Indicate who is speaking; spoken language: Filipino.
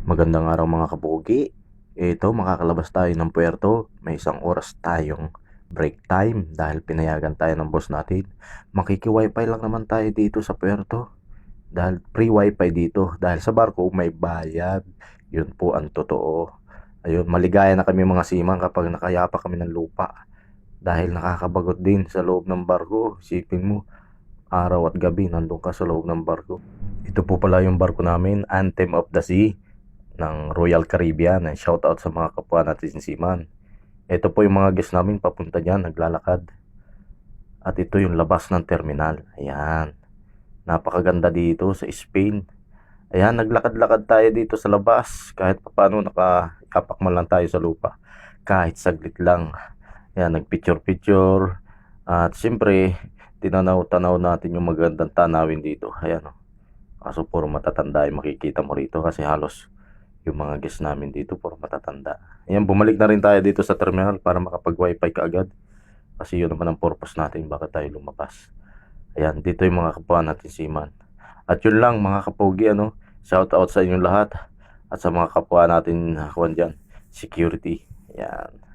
Speaker 1: Magandang araw mga kabugi. Ito, makakalabas tayo ng puerto. May isang oras tayong break time dahil pinayagan tayo ng boss natin. Makiki-wifi lang naman tayo dito sa puerto. Dahil free wifi dito. Dahil sa barko may bayad. Yun po ang totoo. Ayun, maligaya na kami mga seaman kapag nakayapa kami ng lupa. Dahil nakakabagot din sa loob ng barko. Isipin mo, araw at gabi nandun ka sa loob ng barko. Ito po pala yung barko namin, Anthem of the Sea ng Royal Caribbean. And shout out sa mga kapwa natin seaman. Ito po yung mga guests namin papunta dyan, naglalakad. At ito yung labas ng terminal. Ayan. Napakaganda dito sa Spain. Ayan, naglakad-lakad tayo dito sa labas. Kahit paano nakayapak man lang tayo sa lupa. Kahit saglit lang. Ayan, nagpicture-picture. At siyempre, tinanaw-tanaw natin yung magandang tanawin dito. Ayan, oh. Kaso puro matatanda yung makikita mo rito kasi halos yung mga guests namin dito puro matatanda. Ayan, bumalik na rin tayo dito sa terminal para makapag-wifi ka agad. Kasi yun naman ang purpose natin bakit tayo lumabas. Ayan, dito yung mga kapwa natin seaman. At yun lang mga kapogi, ano, shout out sa inyong lahat. At sa mga kapwa natin, kuwan dyan, security. Ayan.